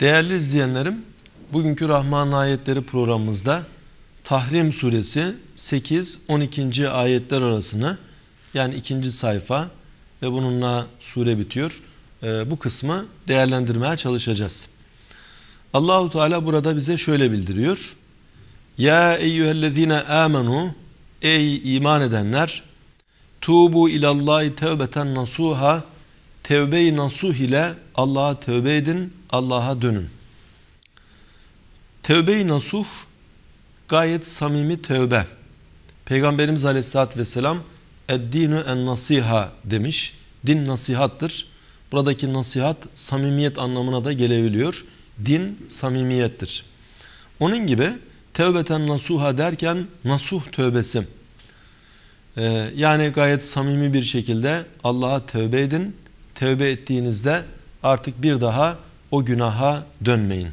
Değerli izleyenlerim, bugünkü Rahman ayetleri programımızda Tahrim suresi 8-12. ayetler arasını yani ikinci sayfa ve bununla sure bitiyor. Ee, bu kısmı değerlendirmeye çalışacağız. Allahu Teala burada bize şöyle bildiriyor. Ya eyyühellezine amenu ey iman edenler tubu ilallahi tevbeten nasuha tevbe-i nasuh ile Allah'a tövbe edin, Allah'a dönün. Tevbe-i nasuh gayet samimi tövbe. Peygamberimiz Aleyhisselatü Vesselam Eddinu en nasiha demiş. Din nasihattır. Buradaki nasihat samimiyet anlamına da gelebiliyor. Din samimiyettir. Onun gibi tevbeten nasuha derken nasuh tövbesi. Ee, yani gayet samimi bir şekilde Allah'a tövbe edin. Tövbe ettiğinizde artık bir daha o günaha dönmeyin.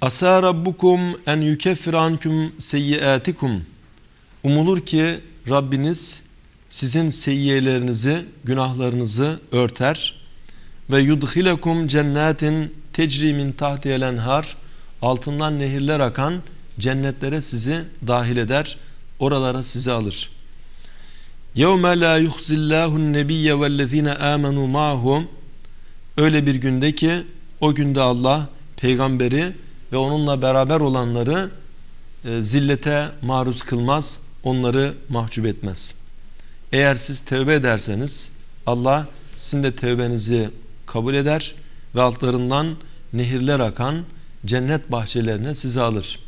Asa rabbukum en yukeffir ankum seyyiatikum. Umulur ki Rabbiniz sizin seyyiyelerinizi, günahlarınızı örter ve yudhilekum cennetin tecri min tahtiyel enhar altından nehirler akan cennetlere sizi dahil eder. Oralara sizi alır. يَوْمَ لَا يُخْزِ اللّٰهُ النَّبِيَّ وَالَّذ۪ينَ آمَنُوا مَعْهُ Öyle bir günde ki o günde Allah peygamberi ve onunla beraber olanları e, zillete maruz kılmaz, onları mahcup etmez. Eğer siz tevbe ederseniz Allah sizin de tevbenizi kabul eder ve altlarından nehirler akan cennet bahçelerine sizi alır.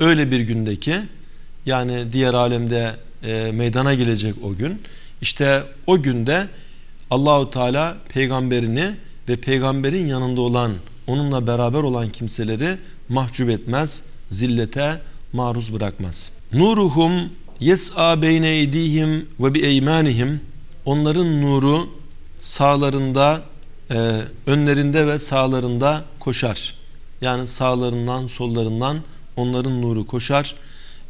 Öyle bir gündeki yani diğer alemde e, meydana gelecek o gün. İşte o günde Allahu Teala peygamberini ve peygamberin yanında olan onunla beraber olan kimseleri mahcup etmez, zillete maruz bırakmaz. Nuruhum yes'a beyne eydihim ve bi eymanihim onların nuru sağlarında, e, önlerinde ve sağlarında koşar. Yani sağlarından, sollarından onların nuru koşar.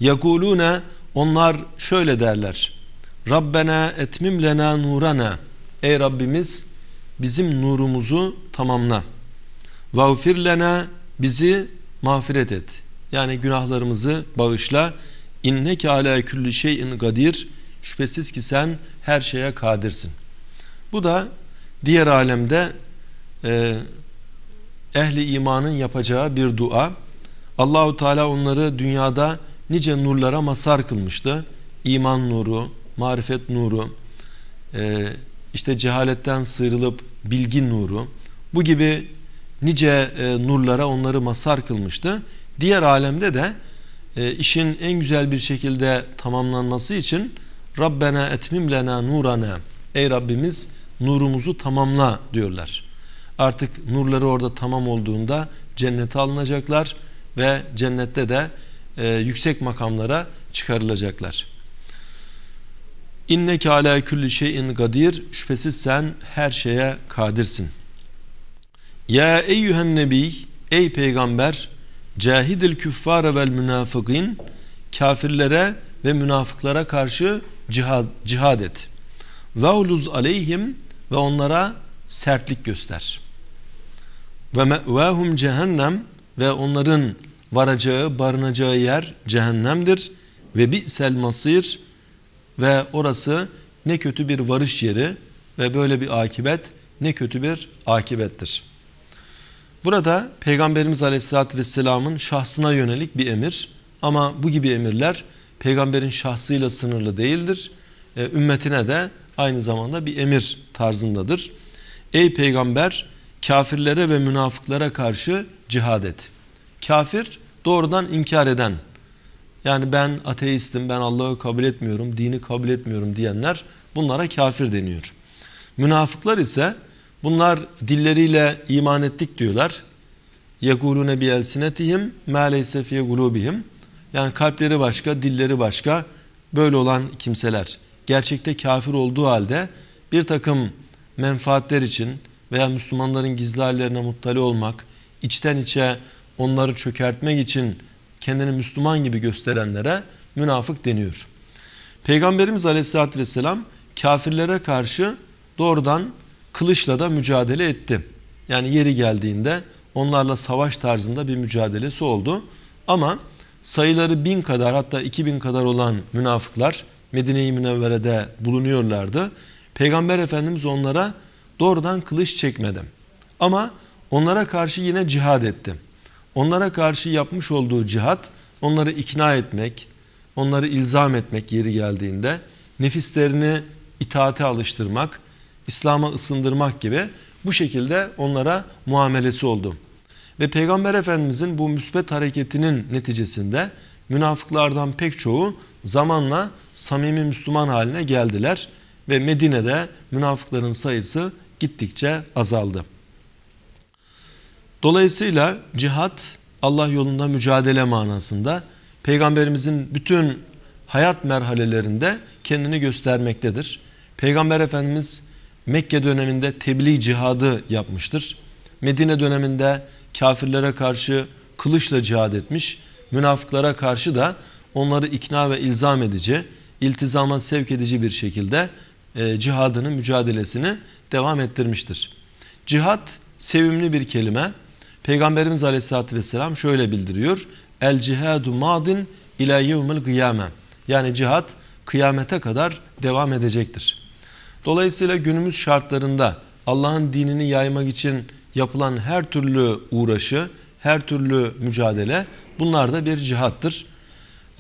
Yakulune onlar şöyle derler. Rabbena etmim lena nurana. Ey Rabbimiz bizim nurumuzu tamamla. Vağfir lena bizi mağfiret et. Yani günahlarımızı bağışla. İnneke ala külli şeyin kadir. Şüphesiz ki sen her şeye kadirsin. Bu da diğer alemde e, ehli imanın yapacağı bir dua. Allahu Teala onları dünyada nice nurlara mazhar kılmıştı. İman nuru, marifet nuru, e, işte cehaletten sıyrılıp bilgi nuru. Bu gibi nice e, nurlara onları mazhar kılmıştı. Diğer alemde de e, işin en güzel bir şekilde tamamlanması için Rabbena etmim lena nurana. Ey Rabbimiz nurumuzu tamamla diyorlar. Artık nurları orada tamam olduğunda cennete alınacaklar ve cennette de e, yüksek makamlara çıkarılacaklar. İnneke ala külli şeyin kadir. Şüphesiz sen her şeye kadirsin. Ya eyyühen nebi ey peygamber cahidil küffare vel münafıkın kafirlere ve münafıklara karşı cihad, cihad et. Ve uluz aleyhim ve onlara sertlik göster. Ve mevahum cehennem ve onların varacağı, barınacağı yer cehennemdir ve bi'sel masir ve orası ne kötü bir varış yeri ve böyle bir akibet ne kötü bir akibettir. Burada Peygamberimiz Aleyhisselatü Vesselam'ın şahsına yönelik bir emir ama bu gibi emirler peygamberin şahsıyla sınırlı değildir. E, ümmetine de aynı zamanda bir emir tarzındadır. Ey peygamber kafirlere ve münafıklara karşı cihad et. Kafir doğrudan inkar eden yani ben ateistim, ben Allah'ı kabul etmiyorum, dini kabul etmiyorum diyenler bunlara kafir deniyor. Münafıklar ise bunlar dilleriyle iman ettik diyorlar. يَقُولُونَ بِيَلْسِنَتِهِمْ مَا لَيْسَ فِي قُلُوبِهِمْ Yani kalpleri başka, dilleri başka böyle olan kimseler. Gerçekte kafir olduğu halde bir takım menfaatler için veya Müslümanların gizli hallerine muttali olmak, içten içe onları çökertmek için kendini Müslüman gibi gösterenlere münafık deniyor. Peygamberimiz Aleyhisselatü Vesselam kafirlere karşı doğrudan kılıçla da mücadele etti. Yani yeri geldiğinde onlarla savaş tarzında bir mücadelesi oldu. Ama sayıları bin kadar hatta iki bin kadar olan münafıklar Medine-i Münevvere'de bulunuyorlardı. Peygamber Efendimiz onlara doğrudan kılıç çekmedi. Ama onlara karşı yine cihad etti. Onlara karşı yapmış olduğu cihat onları ikna etmek, onları ilzam etmek yeri geldiğinde, nefislerini itaate alıştırmak, İslam'a ısındırmak gibi bu şekilde onlara muamelesi oldu. Ve Peygamber Efendimizin bu müsbet hareketinin neticesinde münafıklardan pek çoğu zamanla samimi Müslüman haline geldiler ve Medine'de münafıkların sayısı gittikçe azaldı. Dolayısıyla cihat Allah yolunda mücadele manasında Peygamberimizin bütün hayat merhalelerinde kendini göstermektedir. Peygamber Efendimiz Mekke döneminde tebliğ cihadı yapmıştır. Medine döneminde kafirlere karşı kılıçla cihad etmiş. Münafıklara karşı da onları ikna ve ilzam edici, iltizama sevk edici bir şekilde e, cihadını, mücadelesini devam ettirmiştir. Cihat sevimli bir kelime. Peygamberimiz Aleyhisselatü Vesselam şöyle bildiriyor. El cihadu madin ila yevmil kıyame. Yani cihat kıyamete kadar devam edecektir. Dolayısıyla günümüz şartlarında Allah'ın dinini yaymak için yapılan her türlü uğraşı, her türlü mücadele bunlar da bir cihattır.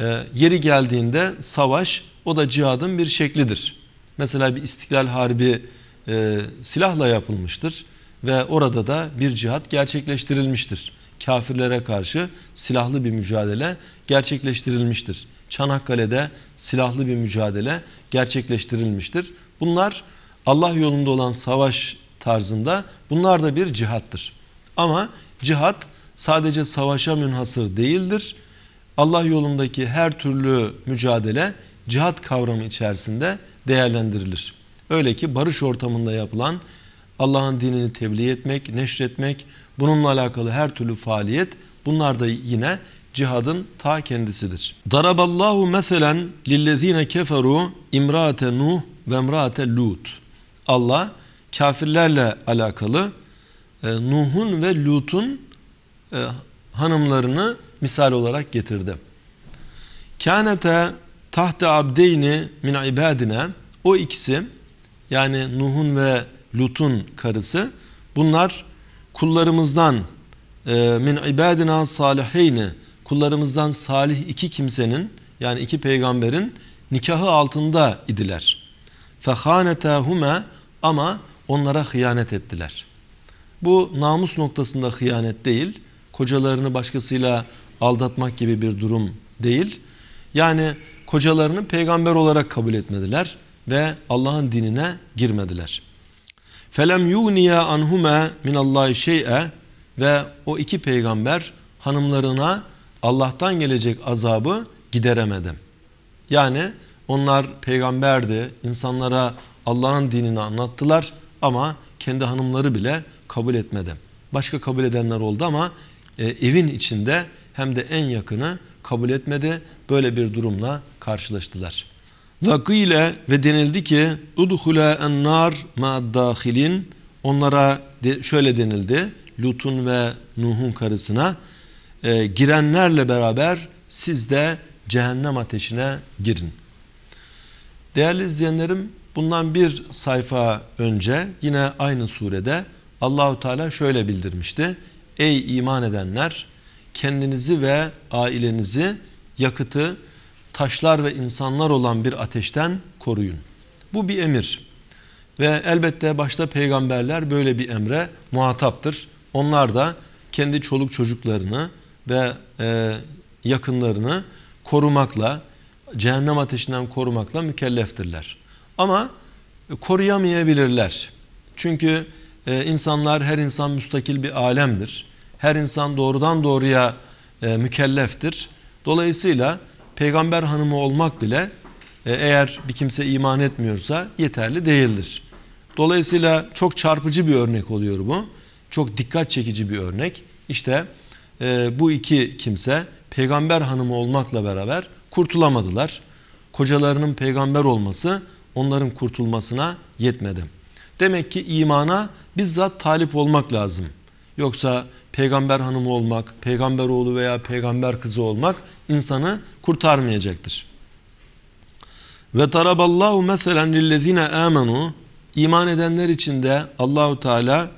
Ee, yeri geldiğinde savaş o da cihadın bir şeklidir. Mesela bir istiklal harbi e, silahla yapılmıştır ve orada da bir cihat gerçekleştirilmiştir. Kafirlere karşı silahlı bir mücadele gerçekleştirilmiştir. Çanakkale'de silahlı bir mücadele gerçekleştirilmiştir. Bunlar Allah yolunda olan savaş tarzında bunlar da bir cihattır. Ama cihat sadece savaşa münhasır değildir. Allah yolundaki her türlü mücadele cihat kavramı içerisinde değerlendirilir. Öyle ki barış ortamında yapılan Allah'ın dinini tebliğ etmek, neşretmek, bununla alakalı her türlü faaliyet bunlar da yine cihadın ta kendisidir. Daraballahu meselen lillezine keferu imraate Nuh ve imraate Lut. Allah kafirlerle alakalı e, Nuh'un ve Lut'un e, hanımlarını misal olarak getirdi. Kânete tahte abdeyni min ibadine o ikisi yani Nuh'un ve Lut'un karısı bunlar kullarımızdan e, min ibadina saliheyni kullarımızdan salih iki kimsenin yani iki peygamberin nikahı altında idiler. Fehanetahuma ama onlara hıyanet ettiler. Bu namus noktasında hıyanet değil, kocalarını başkasıyla aldatmak gibi bir durum değil. Yani kocalarını peygamber olarak kabul etmediler ve Allah'ın dinine girmediler. Felem yuniya anhuma min Allahi şey'e ve o iki peygamber hanımlarına Allah'tan gelecek azabı gideremedim. Yani onlar peygamberdi, insanlara Allah'ın dinini anlattılar ama kendi hanımları bile kabul etmedi. Başka kabul edenler oldu ama e, evin içinde hem de en yakını kabul etmedi. Böyle bir durumla karşılaştılar. Ve ile ve denildi ki udhula ennar ma'd-dahilin onlara de, şöyle denildi. Lut'un ve Nuh'un karısına e, girenlerle beraber siz de cehennem ateşine girin. Değerli izleyenlerim bundan bir sayfa önce yine aynı surede Allahu Teala şöyle bildirmişti. Ey iman edenler kendinizi ve ailenizi yakıtı taşlar ve insanlar olan bir ateşten koruyun. Bu bir emir. Ve elbette başta peygamberler böyle bir emre muhataptır. Onlar da kendi çoluk çocuklarını ve e, yakınlarını korumakla, cehennem ateşinden korumakla mükelleftirler. Ama koruyamayabilirler. Çünkü e, insanlar, her insan müstakil bir alemdir. Her insan doğrudan doğruya e, mükelleftir. Dolayısıyla peygamber hanımı olmak bile e, eğer bir kimse iman etmiyorsa yeterli değildir. Dolayısıyla çok çarpıcı bir örnek oluyor bu. Çok dikkat çekici bir örnek. İşte e, bu iki kimse peygamber hanımı olmakla beraber kurtulamadılar. Kocalarının peygamber olması onların kurtulmasına yetmedi. Demek ki imana bizzat talip olmak lazım. Yoksa peygamber hanımı olmak, peygamber oğlu veya peygamber kızı olmak insanı kurtarmayacaktır. Ve taraballahu meselen lillezine amenu iman edenler için de Allahu Teala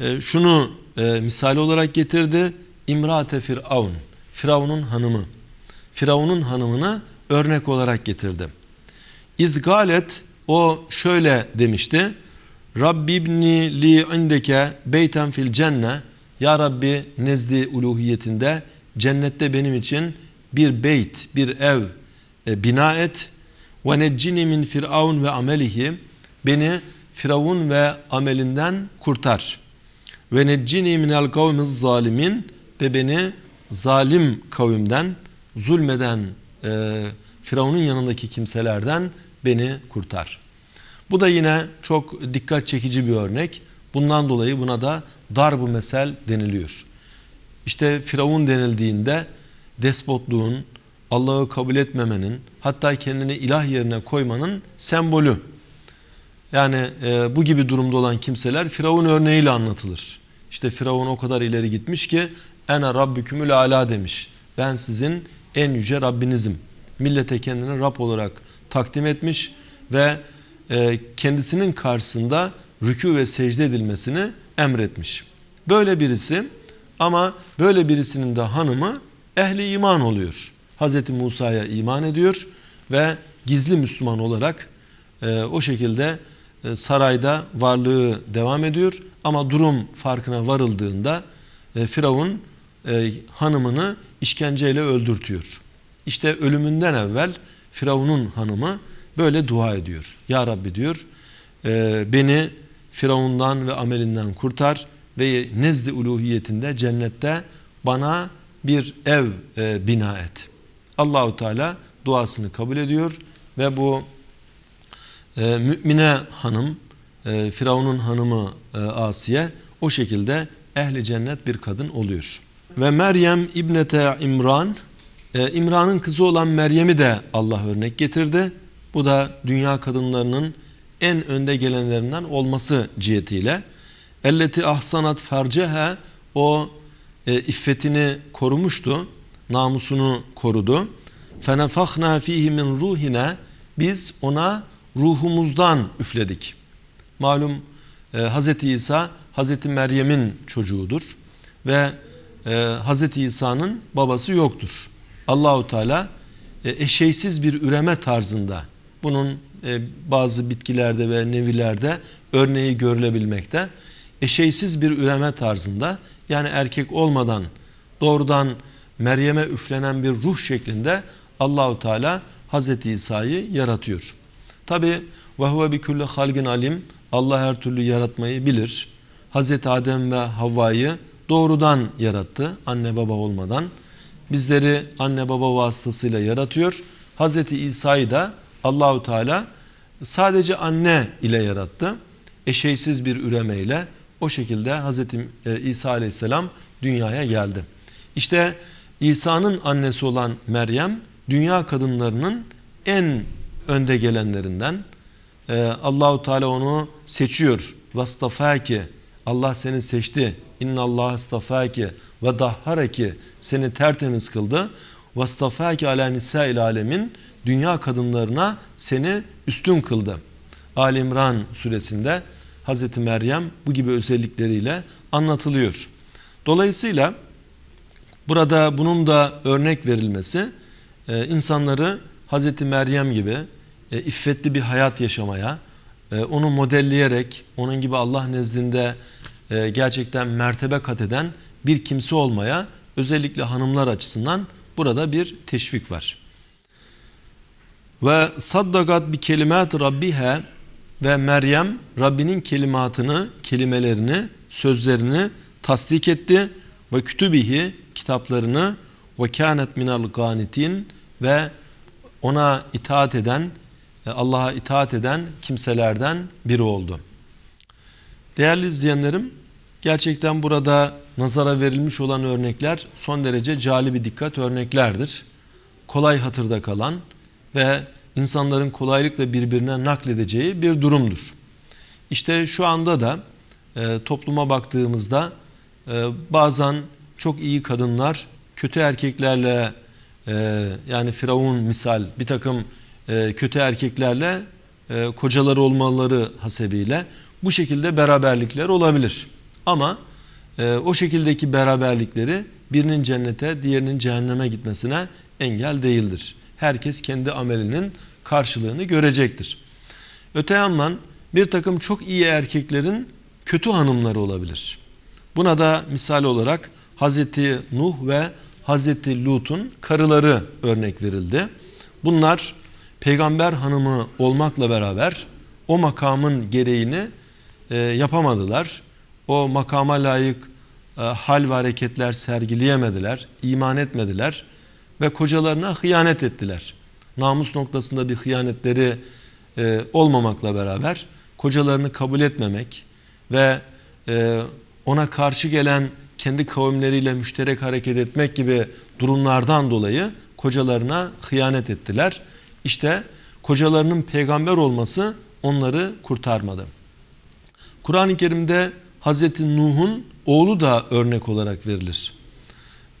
e, şunu e, misal olarak getirdi. İmrate Firavun. Firavun'un hanımı. Firavun'un hanımını örnek olarak getirdi. İzgalet o şöyle demişti. Rabbibni li indeke beyten fil cenne. Ya Rabbi nezdi uluhiyetinde cennette benim için bir beyt, bir ev e, bina et. Ve neccini min firavun ve amelihi. Beni Firavun ve amelinden kurtar. Ve neccini minel kavmiz zalimin ve beni zalim kavimden, zulmeden e, Firavun'un yanındaki kimselerden beni kurtar. Bu da yine çok dikkat çekici bir örnek. Bundan dolayı buna da darbu mesel deniliyor. İşte Firavun denildiğinde despotluğun, Allah'ı kabul etmemenin, hatta kendini ilah yerine koymanın sembolü. Yani e, bu gibi durumda olan kimseler Firavun örneğiyle anlatılır. İşte Firavun o kadar ileri gitmiş ki ene rabbükümül ala demiş. Ben sizin en yüce Rabbinizim. Millete kendini Rab olarak takdim etmiş ve e, kendisinin karşısında rükû ve secde edilmesini emretmiş. Böyle birisi ama böyle birisinin de hanımı ehli iman oluyor. Hz. Musa'ya iman ediyor ve gizli Müslüman olarak e, o şekilde e, sarayda varlığı devam ediyor. Ama durum farkına varıldığında e, Firavun e, hanımını işkenceyle öldürtüyor. İşte ölümünden evvel Firavun'un hanımı böyle dua ediyor. Ya Rabbi diyor e, beni Firavundan ve amelinden kurtar ve nezdi uluhiyetinde cennette bana bir ev e, bina et. Allahu Teala duasını kabul ediyor ve bu e, mümine hanım e, Firavun'un hanımı e, Asiye o şekilde ehli cennet bir kadın oluyor. Ve Meryem İbnete İmran e, İmran'ın kızı olan Meryem'i de Allah örnek getirdi. Bu da dünya kadınlarının en önde gelenlerinden olması cihetiyle. Elleti ahsanat fercehe o e, iffetini korumuştu. Namusunu korudu. Fenefahna fihi min ruhine biz ona ruhumuzdan üfledik. Malum e, Hz. İsa Hz. Meryem'in çocuğudur ve e, Hz. İsa'nın babası yoktur. Allahu Teala e, eşeysiz bir üreme tarzında bunun e, bazı bitkilerde ve nevilerde örneği görülebilmekte. Eşeysiz bir üreme tarzında yani erkek olmadan doğrudan Meryem'e üflenen bir ruh şeklinde Allahu Teala Hazreti İsa'yı yaratıyor. Tabi ve huve bi kulli halgin alim Allah her türlü yaratmayı bilir. Hazreti Adem ve Havva'yı doğrudan yarattı anne baba olmadan. Bizleri anne baba vasıtasıyla yaratıyor. Hazreti İsa'yı da Allahu Teala sadece anne ile yarattı. Eşeysiz bir üremeyle o şekilde Hazreti e, İsa Aleyhisselam dünyaya geldi. İşte İsa'nın annesi olan Meryem dünya kadınlarının en önde gelenlerinden. Ee, Allahu Teala onu seçiyor. Vastafaki Allah seni seçti. İnna Allah astafaki ve dahhareki seni tertemiz kıldı. Vastafaki ala nisa'il alemin dünya kadınlarına seni üstün kıldı. Ali İmran suresinde Hazreti Meryem bu gibi özellikleriyle anlatılıyor. Dolayısıyla burada bunun da örnek verilmesi e, insanları Hazreti Meryem gibi e, iffetli bir hayat yaşamaya, e, onu modelleyerek onun gibi Allah nezdinde gerçekten mertebe kat eden bir kimse olmaya özellikle hanımlar açısından burada bir teşvik var. Ve saddakat bir kelimat rabbiha ve Meryem Rabbinin kelimatını, kelimelerini, sözlerini tasdik etti ve kütübihi kitaplarını ve kânet minel ganitin ve ona itaat eden, e, Allah'a itaat eden kimselerden biri oldu. Değerli izleyenlerim, gerçekten burada nazara verilmiş olan örnekler son derece cali bir dikkat örneklerdir. Kolay hatırda kalan ve insanların kolaylıkla birbirine nakledeceği bir durumdur. İşte şu anda da e, topluma baktığımızda e, bazen çok iyi kadınlar kötü erkeklerle e, yani Firavun misal bir takım e, kötü erkeklerle e, kocaları olmaları hasebiyle bu şekilde beraberlikler olabilir. Ama e, o şekildeki beraberlikleri birinin cennete diğerinin cehenneme gitmesine engel değildir. Herkes kendi amelinin karşılığını görecektir. Öte yandan bir takım çok iyi erkeklerin kötü hanımları olabilir. Buna da misal olarak Hazreti Nuh ve Hazreti Lut'un karıları örnek verildi. Bunlar peygamber hanımı olmakla beraber o makamın gereğini e, yapamadılar. O makama layık e, hal ve hareketler sergileyemediler, iman etmediler ve kocalarına hıyanet ettiler. Namus noktasında bir hıyanetleri e, olmamakla beraber kocalarını kabul etmemek ve e, ona karşı gelen kendi kavimleriyle müşterek hareket etmek gibi durumlardan dolayı kocalarına hıyanet ettiler. İşte kocalarının peygamber olması onları kurtarmadı. Kur'an-ı Kerim'de Hazreti Nuh'un oğlu da örnek olarak verilir.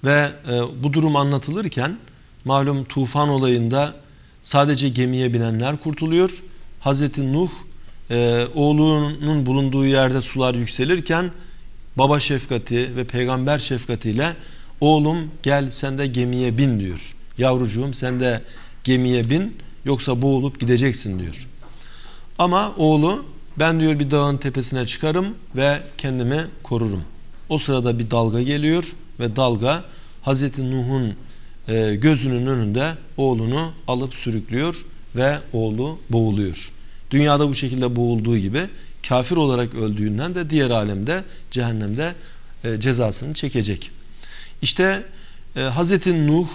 Ve e, bu durum anlatılırken malum tufan olayında sadece gemiye binenler kurtuluyor. Hazreti Nuh e, oğlunun bulunduğu yerde sular yükselirken baba şefkati ve peygamber şefkatiyle oğlum gel sen de gemiye bin diyor. Yavrucuğum sen de gemiye bin yoksa boğulup gideceksin diyor. Ama oğlu ben diyor bir dağın tepesine çıkarım ve kendimi korurum. O sırada bir dalga geliyor ve dalga Hazreti Nuh'un e, gözünün önünde oğlunu alıp sürüklüyor ve oğlu boğuluyor. Dünyada bu şekilde boğulduğu gibi kafir olarak öldüğünden de diğer alemde cehennemde e, cezasını çekecek. İşte e, Hazreti Nuh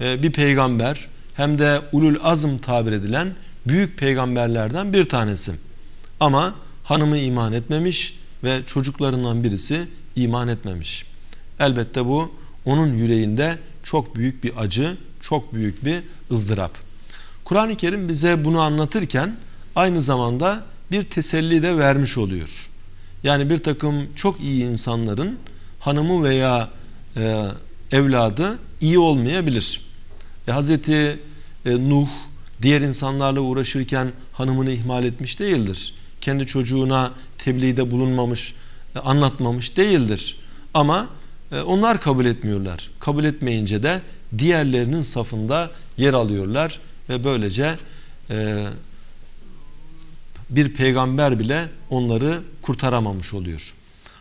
bir peygamber hem de ulul azm tabir edilen büyük peygamberlerden bir tanesi. Ama hanımı iman etmemiş ve çocuklarından birisi iman etmemiş. Elbette bu onun yüreğinde çok büyük bir acı, çok büyük bir ızdırap. Kur'an-ı Kerim bize bunu anlatırken aynı zamanda bir teselli de vermiş oluyor. Yani bir takım çok iyi insanların hanımı veya e, evladı iyi olmayabilir. E, Hazreti e, Nuh diğer insanlarla uğraşırken hanımını ihmal etmiş değildir. Kendi çocuğuna tebliğde bulunmamış, e, anlatmamış değildir. Ama onlar kabul etmiyorlar. Kabul etmeyince de diğerlerinin safında yer alıyorlar ve böylece e, bir peygamber bile onları kurtaramamış oluyor.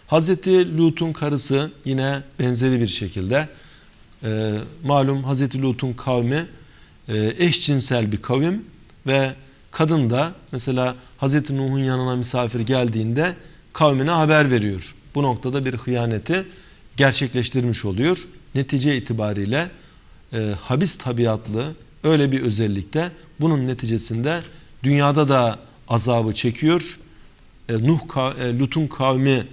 Hazreti Lut'un karısı yine benzeri bir şekilde malum Hazreti Lut'un kavmi eşcinsel bir kavim ve kadın da mesela Hazreti Nuh'un yanına misafir geldiğinde kavmine haber veriyor. Bu noktada bir hıyaneti gerçekleştirmiş oluyor. Netice itibariyle e, habis tabiatlı öyle bir özellikte bunun neticesinde dünyada da azabı çekiyor. E, Nuh e, Lut'un kavmi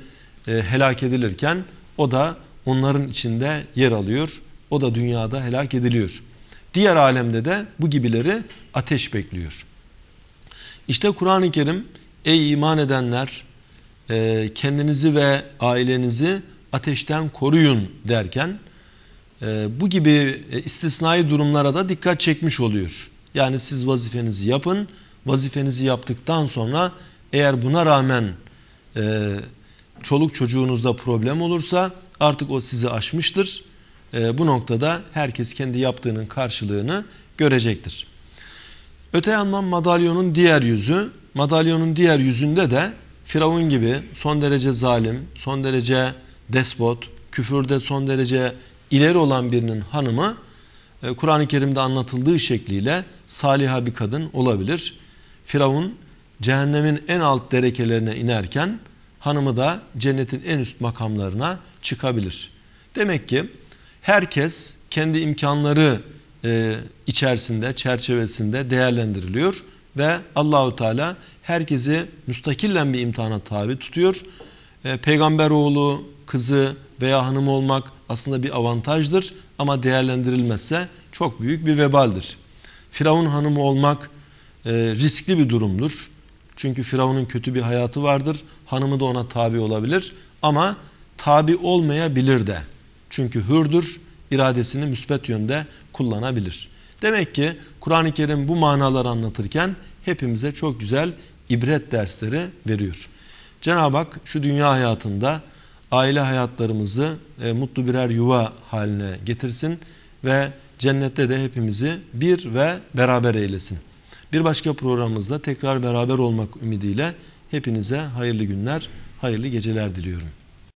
e, helak edilirken o da onların içinde yer alıyor. O da dünyada helak ediliyor. Diğer alemde de bu gibileri ateş bekliyor. İşte Kur'an-ı Kerim ey iman edenler e, kendinizi ve ailenizi ateşten koruyun derken e, bu gibi e, istisnai durumlara da dikkat çekmiş oluyor. Yani siz vazifenizi yapın, vazifenizi yaptıktan sonra eğer buna rağmen e, çoluk çocuğunuzda problem olursa artık o sizi aşmıştır. E, bu noktada herkes kendi yaptığının karşılığını görecektir. Öte yandan madalyonun diğer yüzü, madalyonun diğer yüzünde de Firavun gibi son derece zalim, son derece despot, küfürde son derece ileri olan birinin hanımı e, Kur'an-ı Kerim'de anlatıldığı şekliyle saliha bir kadın olabilir. Firavun cehennemin en alt derekelerine inerken hanımı da cennetin en üst makamlarına çıkabilir. Demek ki herkes kendi imkanları e, içerisinde, çerçevesinde değerlendiriliyor ve Allahu Teala herkesi müstakillen bir imtihana tabi tutuyor. E, peygamber oğlu, kızı veya hanım olmak aslında bir avantajdır ama değerlendirilmezse çok büyük bir vebaldir. Firavun hanımı olmak e, riskli bir durumdur. Çünkü Firavun'un kötü bir hayatı vardır. Hanımı da ona tabi olabilir ama tabi olmayabilir de. Çünkü hürdür, iradesini müspet yönde kullanabilir. Demek ki Kur'an-ı Kerim bu manaları anlatırken hepimize çok güzel ibret dersleri veriyor. Cenab-ı Hak şu dünya hayatında aile hayatlarımızı e, mutlu birer yuva haline getirsin ve cennette de hepimizi bir ve beraber eylesin. Bir başka programımızda tekrar beraber olmak ümidiyle hepinize hayırlı günler, hayırlı geceler diliyorum.